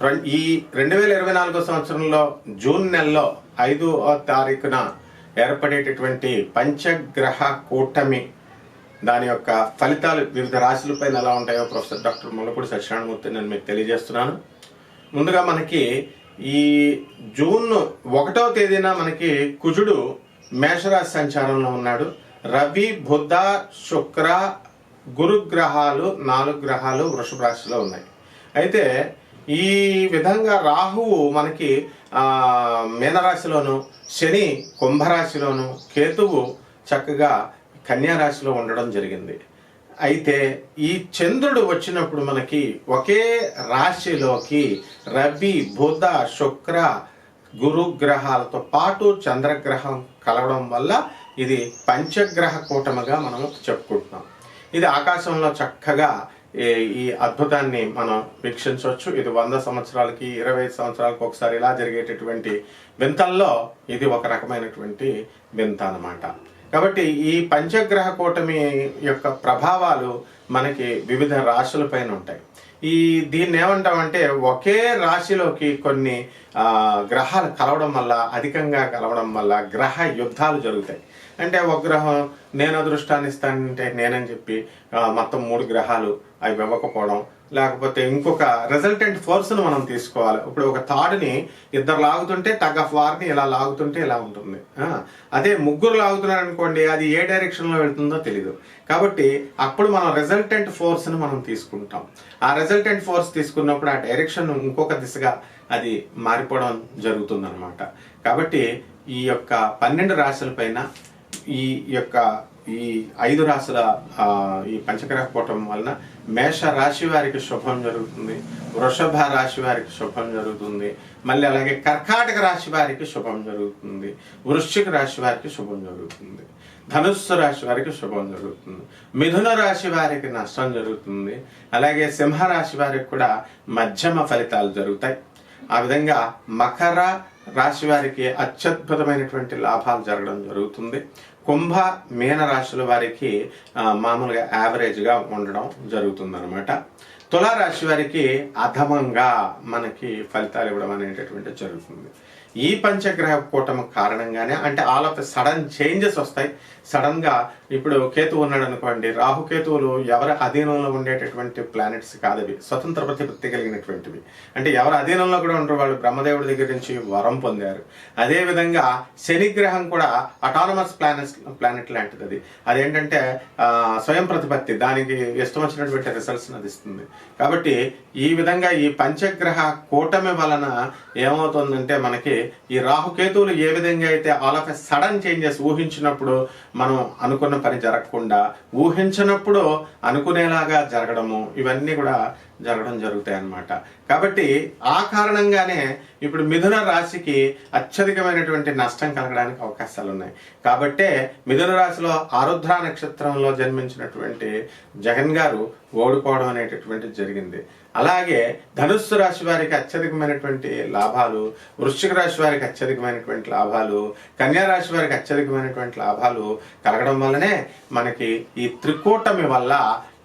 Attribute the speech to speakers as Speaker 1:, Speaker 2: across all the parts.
Speaker 1: ఈ రెండు వేల ఇరవై నాలుగో సంవత్సరంలో జూన్ నెలలో ఐదో తారీఖున ఏర్పడేటటువంటి పంచగ్రహ కూటమి దాని యొక్క ఫలితాలు వివిధ రాశులపైన ఎలా ఉంటాయో ప్రొఫెసర్ డాక్టర్ ముల్లపూడి సత్యనారాయణమూర్తి నేను మీకు తెలియజేస్తున్నాను. ముందుగా మనకి ఈ జూన్ ఒకటో తేదీన మనకి కుజుడు మేషరాశి సంచారంలో ఉన్నాడు. రవి బుధ శుక్ర గురుగ్రహాలు నాలుగు గ్రహాలు వృషభ రాశిలో ఉన్నాయి. అయితే ఈ విధంగా రాహువు మనకి మీనరాశిలోను శని కుంభరాశిలోను కేతువు చక్కగా కన్యారాశిలో ఉండడం జరిగింది. అయితే ఈ చంద్రుడు వచ్చినప్పుడు మనకి ఒకే రాశిలోకి రవి బుధ శుక్ర గురు గ్రహాలతో పాటు చంద్రగ్రహం కలవడం వల్ల ఇది పంచగ్రహ కూటమిగా మనం చెప్పుకుంటున్నాం. ఇది ఆకాశంలో చక్కగా ఈ- ఈ అద్భుతాన్ని మనం వీక్షించవచ్చు. ఇది వంద సంవత్సరాలకి ఇరవై సంవత్సరాలకు ఒకసారి ఇలా జరిగేటటువంటి వింతల్లో ఇది ఒక రకమైనటువంటి వింత అనమాట కాబట్టి ఈ పంచగ్రహ కూటమి యొక్క ప్రభావాలు మనకి వివిధ రాశులపైన ఉంటాయి. ఈ దీన్ని ఏమంటామంటే ఒకే రాశిలోకి కొన్ని గ్రహాలు కలవడం వల్ల అధికంగా కలవడం వల్ల గ్రహ యుద్ధాలు జరుగుతాయి. అంటే ఒక గ్రహం నేను అదృష్టాన్ని ఇస్తానంటే నేనని చెప్పి మొత్తం మూడు గ్రహాలు అవి ఇవ్వకపోవడం లేకపోతే ఇంకొక రిజల్టెంట్ ఫోర్స్ను మనం తీసుకోవాలి. ఇప్పుడు ఒక థాడ్ని ఇద్దరు లాగుతుంటే టగ్ ఆఫ్ వార్ని ఇలా లాగుతుంటే ఇలా ఉంటుంది. అదే ముగ్గురు లాగుతున్నారు అనుకోండి అది ఏ డైరెక్షన్లో వెళ్తుందో తెలియదు కాబట్టి అప్పుడు మనం రిజల్టెంట్ ఫోర్స్ని మనం తీసుకుంటాం. ఆ రిజల్టెంట్ ఫోర్స్ తీసుకున్నప్పుడు ఆ డైరెక్షన్ ఇంకొక దిశగా అది మారిపోవడం జరుగుతుంది కాబట్టి ఈ యొక్క పన్నెండు రాశుల పైన ఈ యొక్క ఈ ఐదు రాశుల ఈ పంచగ్రహ పోవటం వలన మేష రాశి వారికి శుభం జరుగుతుంది వృషభ రాశి వారికి శుభం జరుగుతుంది మళ్ళీ అలాగే కర్కాటక రాశి వారికి శుభం జరుగుతుంది వృశ్చిక రాశి వారికి శుభం జరుగుతుంది ధనుస్సు రాశి వారికి శుభం జరుగుతుంది మిథున రాశి వారికి నష్టం జరుగుతుంది అలాగే సింహ రాశి వారికి కూడా మధ్యమ ఫలితాలు జరుగుతాయి. ఆ విధంగా మకర రాశి వారికి అత్యద్భుతమైనటువంటి లాభాలు జరగడం జరుగుతుంది. కుంభ మీన రాశుల వారికి మామూలుగా యావరేజ్గా ఉండడం జరుగుతుంది అనమాట తులారాశి వారికి అధమంగా మనకి ఫలితాలు ఇవ్వడం అనేటటువంటి జరుగుతుంది. ఈ పంచగ్రహ కూటమి కారణంగానే అంటే ఆల్ ఆఫ్ సడన్ చేంజెస్ వస్తాయి. సడన్గా ఇప్పుడు కేతు ఉన్నాడు అనుకోండి రాహుకేతువులు ఎవరి అధీనంలో ఉండేటటువంటి ప్లానెట్స్ కాదవి స్వతంత్ర ప్రతిపత్తి కలిగినటువంటివి. అంటే ఎవరి అధీనంలో కూడా ఉంటారు వాళ్ళు బ్రహ్మదేవుడి దగ్గర నుంచి వరం పొందారు. అదేవిధంగా శనిగ్రహం కూడా అటానమస్ ప్లానెట్ ప్లానెట్ లాంటిది అది. అదేంటంటే స్వయం ప్రతిపత్తి దానికి ఇష్టం వచ్చినటువంటి రిజల్ట్స్ అందిస్తుంది కాబట్టి ఈ విధంగా ఈ పంచగ్రహ కూటమి వలన ఏమవుతుందంటే మనకి ఈ రాహుకేతువులు ఏ విధంగా అయితే all of a sudden changes ఊహించినప్పుడు మనం అనుకున్న పని జరగకుండా ఊహించినప్పుడు అనుకునేలాగా జరగడము ఇవన్నీ కూడా జరగడం జరుగుతాయి అన్నమాట కాబట్టి ఆ కారణంగానే ఇప్పుడు మిథున రాశికి అత్యధికమైనటువంటి నష్టం కలగడానికి అవకాశాలు ఉన్నాయి కాబట్టే మిథున రాశిలో ఆరుద్ర నక్షత్రంలో జన్మించినటువంటి జగన్ గారు ఓడిపోవడం అనేటటువంటిది జరిగింది. అలాగే ధనుస్సు రాశి వారికి అత్యధికమైనటువంటి లాభాలు వృశ్చిక రాశి వారికి అత్యధికమైనటువంటి లాభాలు కన్యా రాశి వారికి అత్యధికమైనటువంటి లాభాలు కలగడం వల్లనే మనకి ఈ త్రికూటమి వల్ల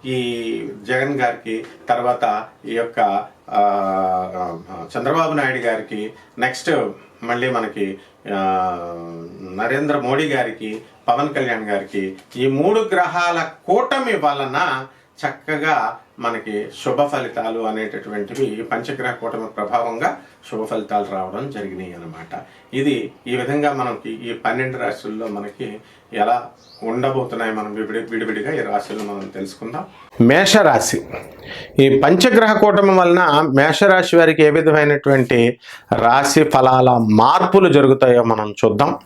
Speaker 1: ఈ జగన్ గారికి తర్వాత ఈ యొక్క చంద్రబాబు నాయుడు గారికి నెక్స్ట్ మళ్ళీ మనకి నరేంద్ర మోడీ గారికి పవన్ కళ్యాణ్ గారికి ఈ మూడు గ్రహాల కూటమి వలన చక్కగా మనకి శుభ ఫలితాలు అనేటటువంటివి పంచగ్రహ కూటమి ప్రభావంగా శుభ ఫలితాలు రావడం జరిగినాయి అనమాట ఇది ఈ విధంగా మనకి ఈ పన్నెండు రాశుల్లో మనకి ఎలా ఉండబోతున్నాయి మనం విడి విడివిడిగా ఈ రాశులను మనం తెలుసుకుందాం. మేషరాశి. ఈ పంచగ్రహ కూటమి వలన మేషరాశి వారికి ఏ విధమైనటువంటి రాశి ఫలాల మార్పులు జరుగుతాయో మనం చూద్దాం.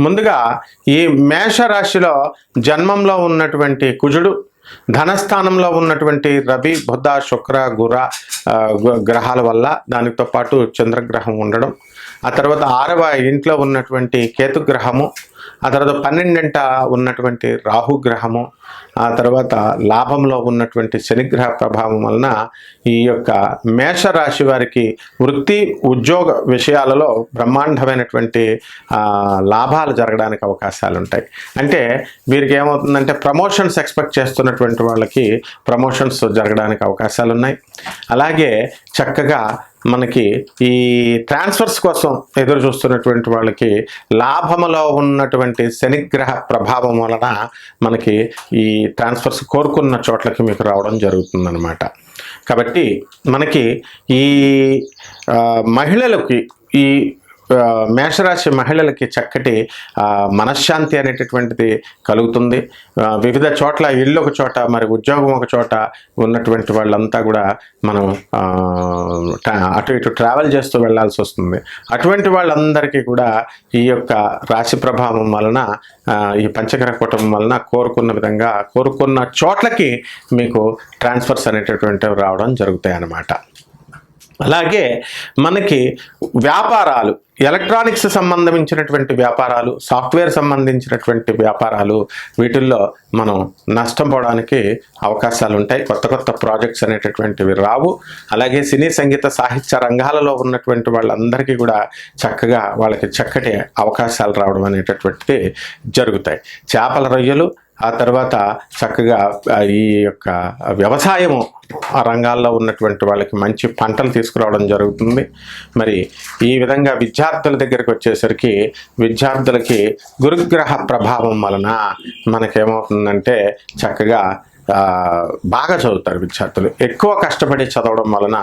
Speaker 1: ముందుగా ఈ మేషరాశిలో జన్మంలో ఉన్నటువంటి కుజుడు ధనస్థానంలో ఉన్నటువంటి రవి బుధ శుక్ర గుర గ్రహాల వల్ల దానితో పాటు చంద్రగ్రహం ఉండడం. ఆ తర్వాత ఆరవ ఇంట్లో ఉన్నటువంటి కేతుగ్రహము ఆ తర్వాత పన్నెండింట ఉన్నటువంటి రాహుగ్రహము ఆ తర్వాత లాభంలో ఉన్నటువంటి శనిగ్రహ ప్రభావం వలన ఈ యొక్క మేషరాశి వారికి వృత్తి ఉద్యోగ విషయాలలో బ్రహ్మాండమైనటువంటి లాభాలు జరగడానికి అవకాశాలు ఉంటాయి. అంటే వీరికి ఏమవుతుందంటే ప్రమోషన్స్ ఎక్స్పెక్ట్ చేస్తున్నటువంటి వాళ్ళకి ప్రమోషన్స్ జరగడానికి అవకాశాలు ఉన్నాయి. అలాగే చక్కగా మనకి ఈ ట్రాన్స్ఫర్స్ కోసం ఎదురు చూస్తున్నటువంటి వాళ్ళకి లాభములో ఉన్నటువంటి శనిగ్రహ ప్రభావం వలన మనకి ఈ ట్రాన్స్ఫర్స్ కోరుకున్న చోట్లకి మీకు రావడం జరుగుతుందన్నమాట. కాబట్టి మనకి ఈ మహిళలకి ఈ మేషరాశి మహిళలకి చక్కటి మనశ్శాంతి అనేటటువంటిది కలుగుతుంది. వివిధ చోట్ల ఇల్లు ఒక చోట మరి ఉద్యోగం ఒక చోట ఉన్నటువంటి వాళ్ళంతా కూడా మనం అటు ఇటు ట్రావెల్ చేస్తూ వెళ్ళాల్సి వస్తుంది. అటువంటి వాళ్ళందరికీ కూడా ఈ యొక్క రాశి ప్రభావం వలన ఈ పంచగ్రహ కుటుంబం వలన కోరుకున్న విధంగా కోరుకున్న చోట్లకి మీకు ట్రాన్స్ఫర్స్ అనేటటువంటివి రావడం జరుగుతాయి అన్నమాట అలాగే మనకి వ్యాపారాలు ఎలక్ట్రానిక్స్ సంబంధించినటువంటి వ్యాపారాలు సాఫ్ట్వేర్ సంబంధించినటువంటి వ్యాపారాలు వీటిల్లో మనం నష్టం పోవడానికి అవకాశాలు ఉంటాయి. కొత్త కొత్త ప్రాజెక్ట్స్ అనేటటువంటివి రావు. అలాగే సినీ సంగీత సాహిత్య రంగాలలో ఉన్నటువంటి వాళ్ళందరికీ కూడా చక్కగా వాళ్ళకి చక్కటి అవకాశాలు రావడం అనేటటువంటివి జరుగుతాయి. చేపల రొయ్యలు ఆ తర్వాత చక్కగా ఈ యొక్క వ్యవసాయము ఆ రంగాల్లో ఉన్నటువంటి వాళ్ళకి మంచి పంటలు తీసుకురావడం జరుగుతుంది. మరి ఈ విధంగా విద్యార్థుల దగ్గరికి వచ్చేసరికి విద్యార్థులకి గురుగ్రహ ప్రభావం వలన మనకేమవుతుందంటే చక్కగా బాగా చదువుతారు విద్యార్థులు. ఎక్కువ కష్టపడి చదవడం వలన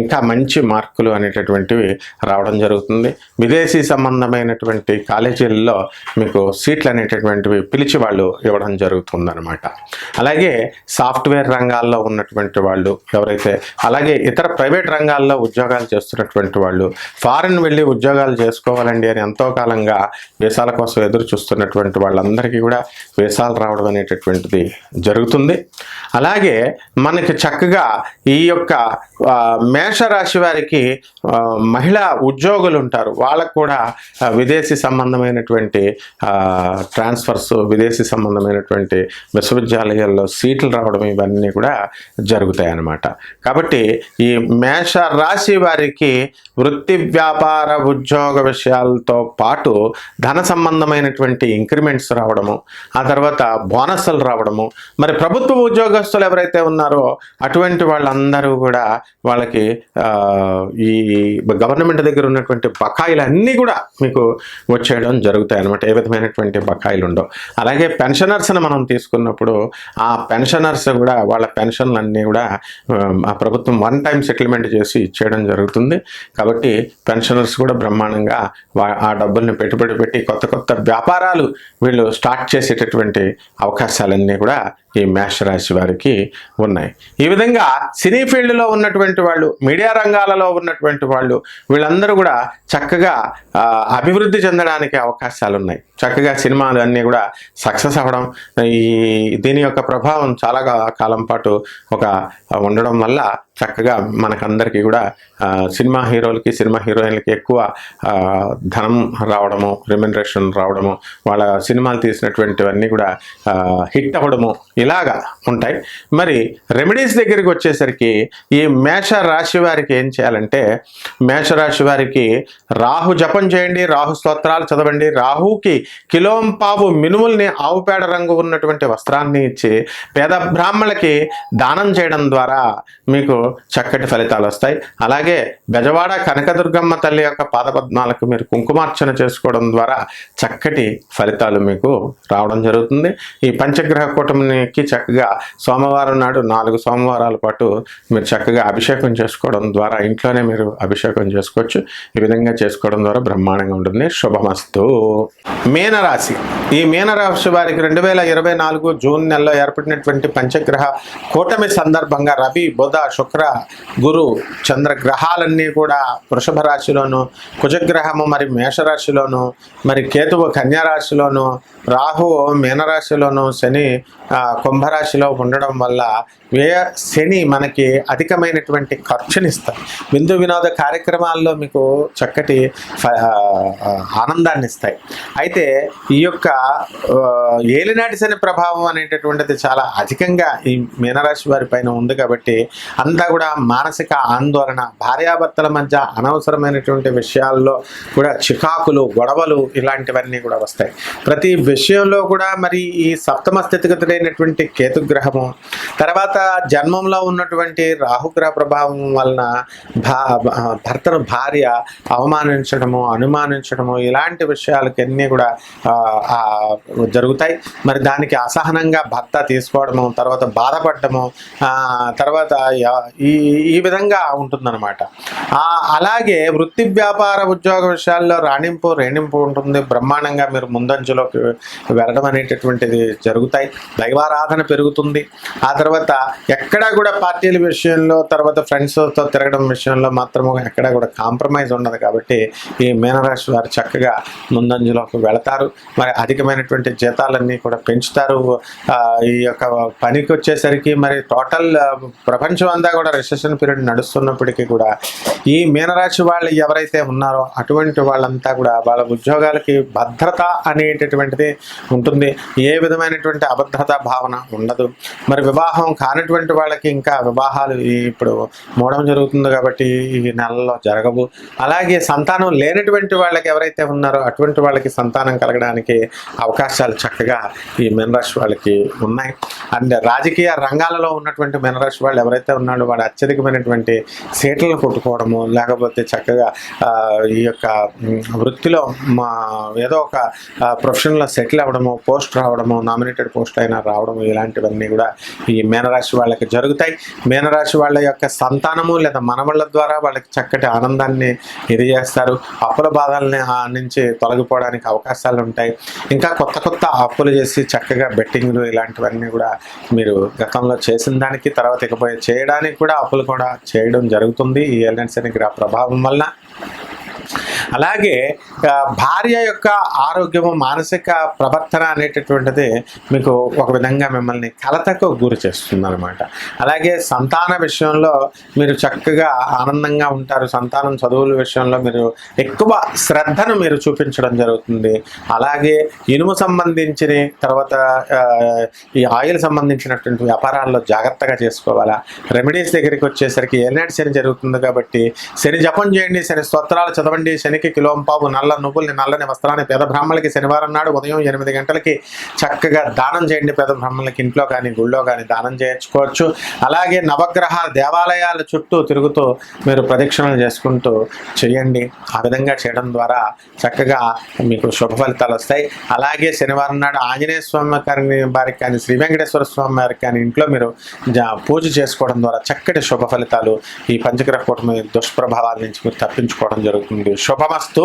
Speaker 1: ఇంకా మంచి మార్కులు అనేటటువంటివి రావడం జరుగుతుంది. విదేశీ సంబంధమైనటువంటి కాలేజీల్లో మీకు సీట్లు అనేటటువంటివి పిలిచి వాళ్ళు ఇవ్వడం జరుగుతుందనమాట అలాగే సాఫ్ట్వేర్ రంగాల్లో ఉన్నటువంటి వాళ్ళు ఎవరైతే అలాగే ఇతర ప్రైవేట్ రంగాల్లో ఉద్యోగాలు చేస్తున్నటువంటి వాళ్ళు ఫారిన్ వెళ్ళి ఉద్యోగాలు చేసుకోవాలండి అని ఎంతో కాలంగా వీసాల కోసం ఎదురు చూస్తున్నటువంటి వాళ్ళందరికీ కూడా వీసాలు రావడం అనేటటువంటిది జరుగుతుంది. అలాగే మనకి చక్కగా ఈ యొక్క మేషరాశి వారికి మహిళా ఉద్యోగులు ఉంటారు. వాళ్ళకు కూడా విదేశీ సంబంధమైనటువంటి ట్రాన్స్ఫర్స్ విదేశీ సంబంధమైనటువంటి విశ్వవిద్యాలయాల్లో సీట్లు రావడం ఇవన్నీ కూడా జరుగుతాయి అన్నమాట కాబట్టి ఈ మేష రాశి వారికి వృత్తి వ్యాపార ఉద్యోగ విషయాలతో పాటు ధన సంబంధమైనటువంటి ఇంక్రిమెంట్స్ రావడము ఆ తర్వాత బోనస్లు రావడము మరి ప్రభుత్వ ఉద్యోగస్తులు ఎవరైతే ఉన్నారో అటువంటి వాళ్ళందరూ కూడా వాళ్ళకి ఈ గవర్నమెంట్ దగ్గర ఉన్నటువంటి బకాయిలు అన్నీ కూడా మీకు వచ్చేయడం జరుగుతాయి అనమాట ఏ విధమైనటువంటి బకాయిలు ఉండవు. అలాగే పెన్షనర్స్ని మనం తీసుకున్నప్పుడు ఆ పెన్షనర్స్ కూడా వాళ్ళ పెన్షన్లు అన్నీ కూడా ఆ, ప్రభుత్వం వన్ టైం సెటిల్మెంట్ చేసి ఇచ్చేయడం జరుగుతుంది. కాబట్టి పెన్షనర్స్ కూడా బ్రహ్మాండంగా ఆ డబ్బుల్ని పెట్టుబడి పెట్టి కొత్త కొత్త వ్యాపారాలు వీళ్ళు స్టార్ట్ చేసేటటువంటి అవకాశాలన్నీ కూడా ఈ మేష రాశి వారికి ఉన్నాయి. ఈ విధంగా సినీ ఫీల్డ్లో ఉన్నటువంటి వాళ్ళు మీడియా రంగాలలో ఉన్నటువంటి వాళ్ళు వీళ్ళందరూ కూడా చక్కగా అభివృద్ధి చెందడానికి అవకాశాలు ఉన్నాయి. చక్కగా సినిమాలు అన్నీ కూడా సక్సెస్ అవ్వడం ఈ దీని యొక్క ప్రభావం చాలా కాలం పాటు ఒక ఉండడం వల్ల చక్కగా మనకందరికీ కూడా సినిమా హీరోలకి సినిమా హీరోయిన్లకి ఎక్కువ ధనం రావడము రెమ్యునరేషన్ రావడము వాళ్ళ సినిమాలు తీసినటువంటివన్నీ కూడా హిట్ అవ్వడము ఇలాగా ఉంటాయి. మరి రెమెడీస్ దగ్గరికి వచ్చేసరికి ఈ మేష రాశి వారికి ఏం చేయాలంటే మేషరాశి వారికి రాహు జపం చేయండి రాహు స్తోత్రాలు చదవండి రాహుకి కిలోంపావు మినుముల్ని ఆవు పేడ రంగు ఉన్నటువంటి వస్త్రాన్ని ఇచ్చి పేద బ్రాహ్మణులకి దానం చేయడం ద్వారా మీకు చక్కటి ఫలితాలు వస్తాయి. అలాగే బెజవాడ కనకదుర్గమ్మ తల్లి యొక్క పాదపద్మాలకు మీరు కుంకుమార్చన చేసుకోవడం ద్వారా చక్కటి ఫలితాలు మీకు రావడం జరుగుతుంది. ఈ పంచగ్రహ కూటమికి చక్కగా సోమవారం నాడు నాలుగు సోమవారాల పాటు మీరు చక్కగా అభిషేకం చేసుకోవడం ద్వారా ఇంట్లోనే మీరు అభిషేకం చేసుకోవచ్చు. ఈ విధంగా చేసుకోవడం ద్వారా బ్రహ్మాండంగా ఉంటుంది. శుభమస్తు. మీనరాశి. ఈ మీనరాశి వారికి రెండు వేల ఇరవై నాలుగు జూన్ నెలలో ఏర్పడినటువంటి పంచగ్రహ కూటమి సందర్భంగా రవి బుధ శుక్ర శుక్ర గురు చంద్రగ్రహాలన్నీ కూడా వృషభ రాశిలోను కుజగ్రహము మరి మేషరాశిలోను మరి కేతువు కన్యారాశిలోను రాహువు మీనరాశిలోను శని కుంభరాశిలో ఉండడం వల్ల వ్యయ శని మనకి అధికమైనటువంటి ఖర్చునిస్తాయి విందు వినోద కార్యక్రమాల్లో మీకు చక్కటి ఆనందాన్ని ఇస్తాయి. అయితే ఈ యొక్క ఏలినాటి శని ప్రభావం అనేటటువంటిది చాలా అధికంగా ఈ మీనరాశి వారి పైన ఉంది కాబట్టి అంతా కూడా మానసిక ఆందోళన భార్యాభర్తల మధ్య అనవసరమైనటువంటి విషయాల్లో కూడా చికాకులు గొడవలు ఇలాంటివన్నీ కూడా వస్తాయి. ప్రతి విషయంలో కూడా మరి ఈ సప్తమ స్థితిగతుడైనటువంటి కేతుగ్రహము తర్వాత జన్మంలో ఉన్నటువంటి రాహుగ్రహ ప్రభావం వలన భా భర్తను భార్య అవమానించడము అనుమానించడము ఇలాంటి విషయాలకి అన్ని కూడా జరుగుతాయి. మరి దానికి అసహనంగా భర్త తీసుకోవడము తర్వాత బాధపడటము తర్వాత ఈ ఈ విధంగా ఉంటుందన్నమాట. అలాగే వృత్తి వ్యాపార ఉద్యోగ విషయాల్లో రాణింపు రేణింపు ఉంటుంది. బ్రహ్మాండంగా మీరు ముందంజలోకి వెళ్ళడం అనేటటువంటిది జరుగుతాయి. దైవారాధన పెరుగుతుంది. ఆ తర్వాత ఎక్కడా కూడా పార్టీల విషయంలో తర్వాత ఫ్రెండ్స్తో తిరగడం విషయంలో మాత్రము ఎక్కడా కూడా కాంప్రమైజ్ ఉండదు కాబట్టి ఈ మీనరాశి వారు చక్కగా ముందంజలోకి వెళతారు. మరి అధికమైనటువంటి జీతాలన్నీ కూడా పెంచుతారు. ఈ యొక్క పనికి వచ్చేసరికి మరి టోటల్ ప్రపంచం అంతా కూడా రిసెషన్ పీరియడ్ నడుస్తున్నప్పటికీ కూడా ఈ మీనరాశి వాళ్ళు ఎవరైతే ఉన్నారో అటువంటి వాళ్ళంతా కూడా వాళ్ళ ఉద్యోగాలకి భద్రత అనేటటువంటిది ఉంటుంది. ఏ విధమైనటువంటి అభద్రతా భావన ఉండదు. మరి వివాహం కానటువంటి వాళ్ళకి ఇంకా వివాహాలు ఇప్పుడు మూడవం జరుగుతుంది కాబట్టి ఈ నెలలో జరగవు. అలాగే సంతానం లేనటువంటి వాళ్ళకి ఎవరైతే ఉన్నారో అటువంటి వాళ్ళకి సంతానం కలగడానికి అవకాశాలు చక్కగా ఈ మీనరాశి వాళ్ళకి ఉన్నాయి. అండ్ రాజకీయ రంగాలలో ఉన్నటువంటి మినరాశి వాళ్ళు ఎవరైతే ఉన్నాడో వాళ్ళు అత్యధికమైనటువంటి సీట్లను కొట్టుకోవడము లేకపోతే చక్కగా ఈ యొక్క వృత్తిలో మా ఏదో ఒక ప్రొఫెషన్లో సెటిల్ అవ్వడము పోస్ట్ రావడము నామినేటెడ్ పోస్ట్ అయినా రావడము ఇలాంటివన్నీ కూడా ఈ మీనరాశి వాళ్ళకి జరుగుతాయి. మీనరాశి వాళ్ళ యొక్క సంతానము లేదా మనవళ్ళ ద్వారా వాళ్ళకి చక్కటి ఆనందాన్ని ఇది చేస్తారు అప్పుల బాధల్ని నుంచి తొలగిపోవడానికి అవకాశాలు ఉంటాయి. ఇంకా కొత్త కొత్త అప్పులు చేసి చక్కగా బెట్టింగ్లు ఇలాంటివన్నీ కూడా మీరు గతంలో చేసిన దానికి తర్వాత ఇకపోయి చేయడానికి కూడా అప్పులు కూడా చేయడం జరుగుతుంది. ఈ ఎల్ఎన్సీ అని గ్రహ ప్రభావం వలన అలాగే భార్య యొక్క ఆరోగ్యము మానసిక ప్రవర్తన అనేటటువంటిది మీకు ఒక విధంగా మిమ్మల్ని కలతకు గురి చేస్తుంది అనమాట అలాగే సంతాన విషయంలో మీరు చక్కగా ఆనందంగా ఉంటారు. సంతానం చదువుల విషయంలో మీరు ఎక్కువ శ్రద్ధను మీరు చూపించడం జరుగుతుంది. అలాగే ఇనుము సంబంధించిన తర్వాత ఈ ఆయిల్ సంబంధించినటువంటి వ్యాపారాల్లో జాగ్రత్తగా చేసుకోవాలా? రెమెడీస్ దగ్గరికి వచ్చేసరికి ఏనాడు శని జరుగుతుంది కాబట్టి శని జపం చేయండి శని స్తోత్రాలు చదవండి శనికి కిలోంపావు నల్ల నువ్వుల్ని నల్లని వస్త్రాన్ని పేద బ్రాహ్మణులకి శనివారం నాడు ఉదయం ఎనిమిది గంటలకి చక్కగా దానం చేయండి పేద బ్రాహ్మణులకి. ఇంట్లో కానీ గుళ్ళో కానీ దానం చేయించుకోవచ్చు. అలాగే నవగ్రహ దేవాలయాల చుట్టూ తిరుగుతూ మీరు ప్రదక్షిణలు చేసుకుంటూ చేయండి. ఆ విధంగా చేయడం ద్వారా చక్కగా మీకు శుభ ఫలితాలు వస్తాయి. అలాగే శనివారం నాడు ఆంజనేయ స్వామి గారిని వారికి కానీ శ్రీ వెంకటేశ్వర స్వామి వారికి కానీ ఇంట్లో మీరు పూజ చేసుకోవడం ద్వారా చక్కటి శుభ ఫలితాలు ఈ పంచగ్రహ కూటమి దుష్ప్రభావాల నుంచి మీరు తప్పించుకోవడం జరుగుతుంది. శుభమస్తు